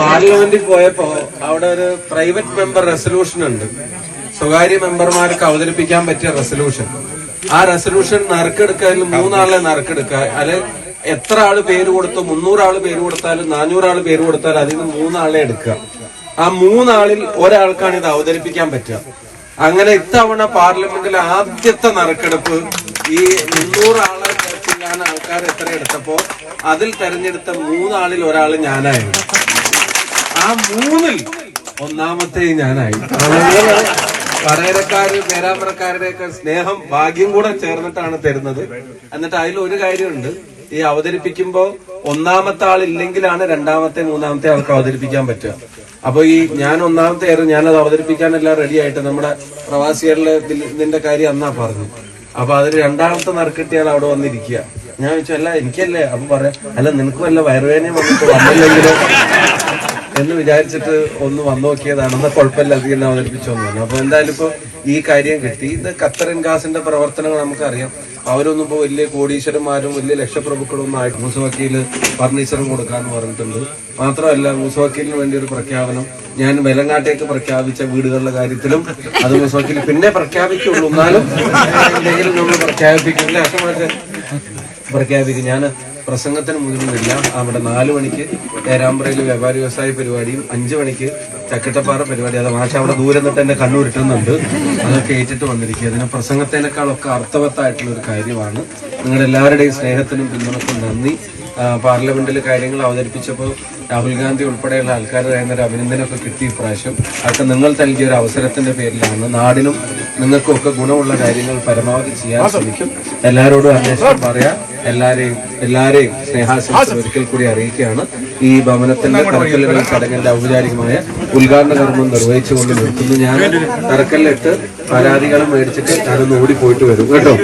പാർലമെന്റിൽ പോയപ്പോ അവിടെ ഒരു പ്രൈവറ്റ് മെമ്പർ റെസൊല്യൂഷൻ ഉണ്ട്. സ്വകാര്യ മെമ്പർമാർക്ക് അവതരിപ്പിക്കാൻ പറ്റിയ റെസൊല്യൂഷൻ. ആ റെസൊല്യൂഷൻ നറുക്കെടുക്കാൻ മൂന്നാളെ നറുക്കെടുക്കുക അല്ലെ എത്ര ആൾ പേര് കൊടുത്തു? മുന്നൂറാൾ പേര് കൊടുത്താലും നാനൂറാൾ പേര് കൊടുത്താലും അതിൽ നിന്ന് മൂന്നാളെ എടുക്കുക. ആ മൂന്നാളിൽ ഒരാൾക്കാണ് ഇത് അവതരിപ്പിക്കാൻ പറ്റുക. അങ്ങനെ ഇത്തവണ പാർലമെന്റിലെ ആദ്യത്തെ നറുക്കെടുപ്പ് ഈ മുന്നൂറാളെ ആൾക്കാർ എത്ര എടുത്തപ്പോ അതിൽ തെരഞ്ഞെടുത്ത മൂന്നാളിൽ ഒരാൾ ഞാനായിരുന്നു. ആ മൂന്നിൽ ഒന്നാമത്തെ ഞാനായി. പറയരക്കാര് പേരാമ്പ്രക്കാരുടെയൊക്കെ സ്നേഹം ഭാഗ്യം കൂടെ ചേർന്നിട്ടാണ് തരുന്നത്. എന്നിട്ട് അതിൽ ഒരു കാര്യമുണ്ട്. ഈ അവതരിപ്പിക്കുമ്പോ ഒന്നാമത്തെ ആൾ ഇല്ലെങ്കിലാണ് രണ്ടാമത്തെ മൂന്നാമത്തെ ആൾക്ക് അവതരിപ്പിക്കാൻ പറ്റുക. അപ്പൊ ഈ ഞാൻ ഒന്നാമത്തെ ആയിരുന്നു ഞാനത് അവതരിപ്പിക്കാനെല്ലാം റെഡി ആയിട്ട് നമ്മുടെ പ്രവാസികളിലെ ഇതിന്റെ കാര്യം അന്നാ പറഞ്ഞു. അപ്പൊ അതിൽ രണ്ടാമത്തെ നറുക്കിട്ടിയാൽ അവിടെ വന്നിരിക്കുക. ഞാൻ ചോദിച്ചു അല്ല എനിക്കല്ലേ? അപ്പൊ പറയാം അല്ല നിനക്കും അല്ല വയറുവേദനയും വന്നിട്ട് വന്നില്ലെങ്കിലോ? എന്ന് വിചാരിച്ചിട്ട് ഒന്ന് വന്നു നോക്കിയതാണെന്ന് കുഴപ്പമില്ല അത് തന്നെ അപ്പോൾ അപ്പൊ എന്തായാലും ഇപ്പൊ ഈ കാര്യം കിട്ടി. ഇത് ഖത്തറിൻ ഗാസിന്റെ പ്രവർത്തനങ്ങൾ നമുക്കറിയാം. അവരൊന്നും ഇപ്പൊ വലിയ കോടീശ്വരന്മാരും വലിയ ലക്ഷപ്രഭുക്കളും ഒന്നും ആയിട്ട് മൂസ ഫർണിച്ചറും കൊടുക്കാന്ന് പറഞ്ഞിട്ടുണ്ട്. മാത്രമല്ല മൂസ വക്കീലിന് വേണ്ടി ഒരു പ്രഖ്യാപനം. ഞാൻ വെലങ്ങാട്ടേക്ക് പ്രഖ്യാപിച്ച വീടുകളുടെ കാര്യത്തിലും അത് മൂസ വക്കീൽ പിന്നെ പ്രഖ്യാപിക്കുള്ളൂ. എന്നാലും എന്തെങ്കിലും നമ്മൾ പ്രഖ്യാപിക്കില്ല പ്രഖ്യാപിക്കും. ഞാൻ പ്രസംഗത്തിന് മുതിർന്നില്ല. അവിടെ നാല് മണിക്ക് ഏരാമ്പ്രയിൽ വ്യാപാരി വ്യവസായ പരിപാടിയും അഞ്ചു മണിക്ക് ചക്കട്ടപ്പാറ പരിപാടി. അത് മാഷ അവിടെ ദൂരെ നിന്ന് എന്നെ കണ്ണുരുട്ടുന്നുണ്ട്. അതൊക്കെ ഏറ്റിട്ട് വന്നിരിക്കുക അതിന് പ്രസംഗത്തിനേക്കാളൊക്കെ അർത്ഥവത്തായിട്ടുള്ള ഒരു കാര്യമാണ്. നിങ്ങളുടെ എല്ലാവരുടെയും സ്നേഹത്തിനും പിന്തുണക്കും നന്ദി. പാർലമെന്റിൽ കാര്യങ്ങൾ അവതരിപ്പിച്ചപ്പോൾ രാഹുൽ ഗാന്ധി ഉൾപ്പെടെയുള്ള ആൾക്കാർ ഒരു അഭിനന്ദനമൊക്കെ കിട്ടി ഇപ്രാവശ്യം. അതൊക്കെ നിങ്ങൾ നൽകിയ ഒരു അവസരത്തിന്റെ പേരിലാണ്. നാടിനും നിങ്ങൾക്കും ഒക്കെ ഗുണമുള്ള കാര്യങ്ങൾ പരമാവധി ചെയ്യാൻ ശ്രമിക്കും. എല്ലാവരോടും അന്വേഷണം പറയാം. എല്ലാരെയും എല്ലാരെയും സ്നേഹാശംസ ഒരിക്കൽ കൂടി അറിയിക്കുകയാണ്. ഈ ഭവനത്തിന്റെ തറക്കല്ലുകൾ ചടങ്ങിന്റെ ഔപചാരികമായ ഉദ്ഘാടന കർമ്മം നിർവഹിച്ചുകൊണ്ട് നിൽക്കുന്നു. ഞാൻ തറക്കല്ലിട്ട് പരാതികളും മേടിച്ചിട്ട് ഞാനൊന്ന് ഓടിപ്പോയിട്ട് വരും. കേട്ടോ?